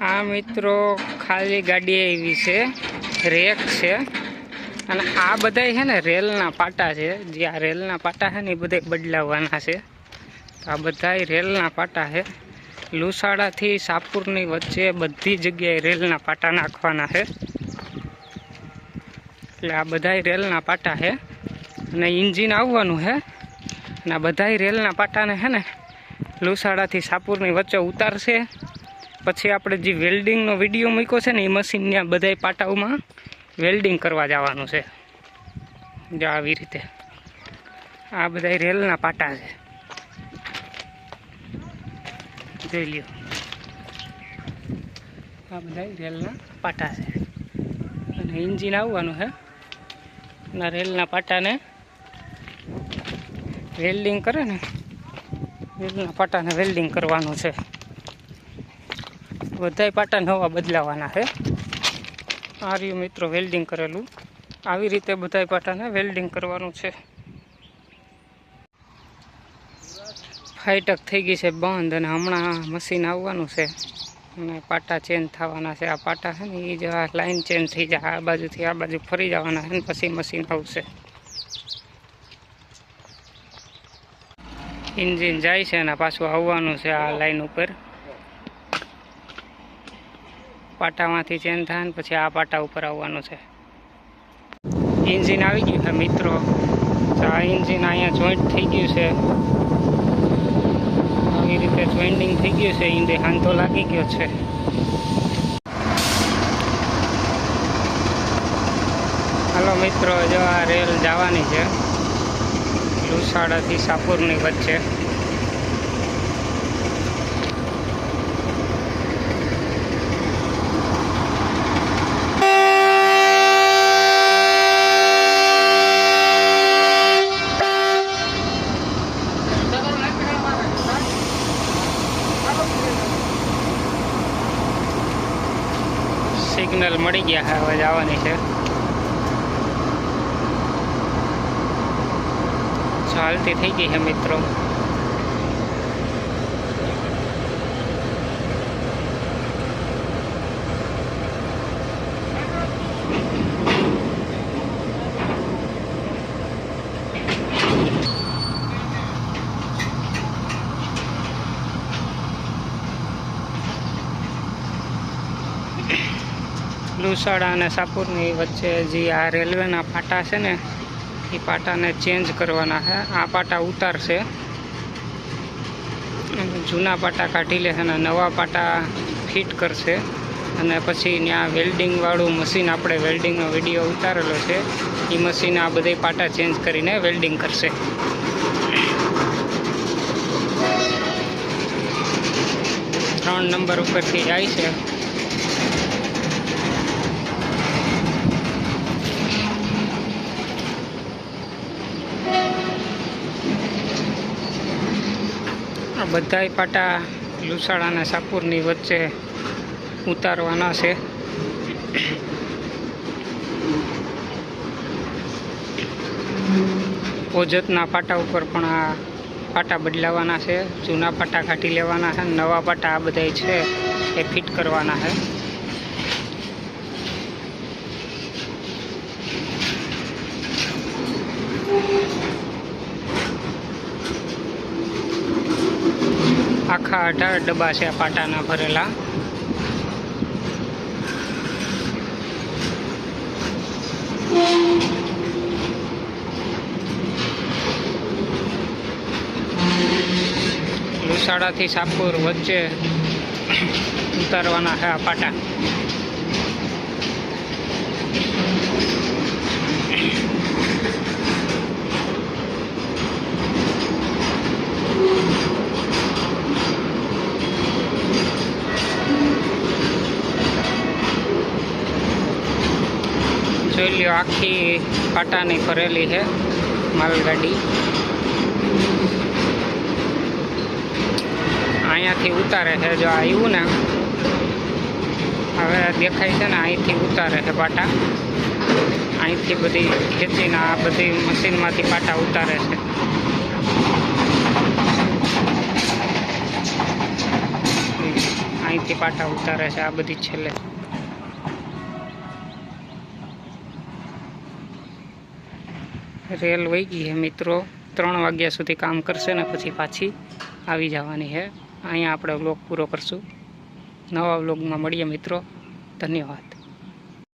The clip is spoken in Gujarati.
આ મિત્રો ખાલી ગાડી એવી છે, રેક છે. અને આ બધાય છે ને રેલના પાટા છે, જે આ રેલના પાટા છે ને એ બધા બદલાવવાના છે. આ બધાય રેલના પાટા છે. લુસાડાથી સાપુરની વચ્ચે બધી જગ્યાએ રેલના પાટા નાખવાના છે. એટલે આ બધાય રેલના પાટા છે. અને ઇન્જિન આવવાનું છે. અને આ બધાય રેલના પાટાને છે ને લુસાડાથી સાપુરની વચ્ચે ઉતારશે. પછી આપણે જે વેલ્ડિંગનો વીડિયો મૂક્યો છે ને, એ મશીનના બધાય પાટાઓમાં વેલ્ડિંગ કરવા જવાનું છે. જો આવી રીતે. આ બધા રેલના પાટા છે. જોઈ લ્યો. આ બધા રેલના પાટા છે. અને એન્જિન આવવાનું છે. અને રેલના પાટાને વેલ્ડિંગ કરે ને, રેલના પાટાને વેલ્ડિંગ કરવાનું છે. બધાય પાટા નવા બદલાવાના છે. આ રહ્યું મિત્રો વેલ્ડિંગ કરેલું. આવી રીતે બધાય પાટાને વેલ્ડિંગ કરવાનું છે. ફાઈટક થઈ ગઈ છે બંધ અને હમણાં મશીન આવવાનું છે. અને પાટા ચેન્જ થવાના છે. આ પાટા છે ને એ જ લાઈન ચેન્જ થઈ જાય. આ બાજુથી આ બાજુ ફરી જવાના છે ને પછી મશીન આવશે. ઇન્જિન જાય છે અને પાછું આવવાનું છે આ લાઈન ઉપર. પાટામાંથી ચેન્જ થાય ને પછી આ પાટા ઉપર આવવાનું છે. એન્જિન આવી ગયું છે મિત્રો. આ એન્જિન અહીંયા જોઈન્ટ થઈ ગયું છે. આવી રીતે જોઈન્ટિંગ થઈ ગયું છે. ઈંડે હાંધો લાગી ગયો છે. હાલો મિત્રો, જો આ રેલ જવાની છે. લુસાડાથી સાપુરની વચ્ચે. સિગ્નલ મળી ગયા છે હવે જવાની છે. ચાલતી થઈ ગઈ છે મિત્રો. લુસાડા અને સાપુરની વચ્ચે જે આ રેલવેના પાટા છે ને, એ પાટાને ચેન્જ કરવાના છે. આ પાટા ઉતારશે. જૂના પાટા કાઢી લેશે અને નવા પાટા ફિટ કરશે. અને પછી ત્યાં વેલ્ડિંગવાળું મશીન આપણે વેલ્ડિંગનો વીડિયો ઉતારેલો છે. એ મશીન આ બધા પાટા ચેન્જ કરીને વેલ્ડિંગ કરશે. ત્રણ નંબર ઉપરથી જાય છે. બધાય પાટા લુસાડા અને સાપુરની વચ્ચે ઉતારવાના છે. ઓજતના પાટા ઉપર પણ આ પાટા બદલાવાના છે. જૂના પાટા કાઢી લેવાના છે. નવા પાટા આ બધા છે. એ ફિટ કરવાના છે. આખા અઢાર ડબ્બા છે પાટાના ભરેલા. લુસાડાથી સાપુર વચ્ચે ઉતારવાના છે આ પાટા. જોઈ લ્યો આખી પાટાની ભરેલી છે માલગાડી અહીંયાથી ઉતારે છે જો આવ્યું ને હવે દેખાય છે ને અહીંથી ઉતારે છે પાટા અહીંથી બધી ખેંચીને આ બધી મશીનમાંથી પાટા ઉતારે છે અહીંથી પાટા ઉતારે છે આ બધી છેલ્લે રેલ વહી ગઈ છે મિત્રો. ત્રણ વાગ્યા સુધી કામ કરશે ને પછી પાછી આવી જવાની છે અહીંયા આપણે વ્લોગ પૂરો કરશું. નવા વ્લોગમાં મળીએ મિત્રો. ધન્યવાદ.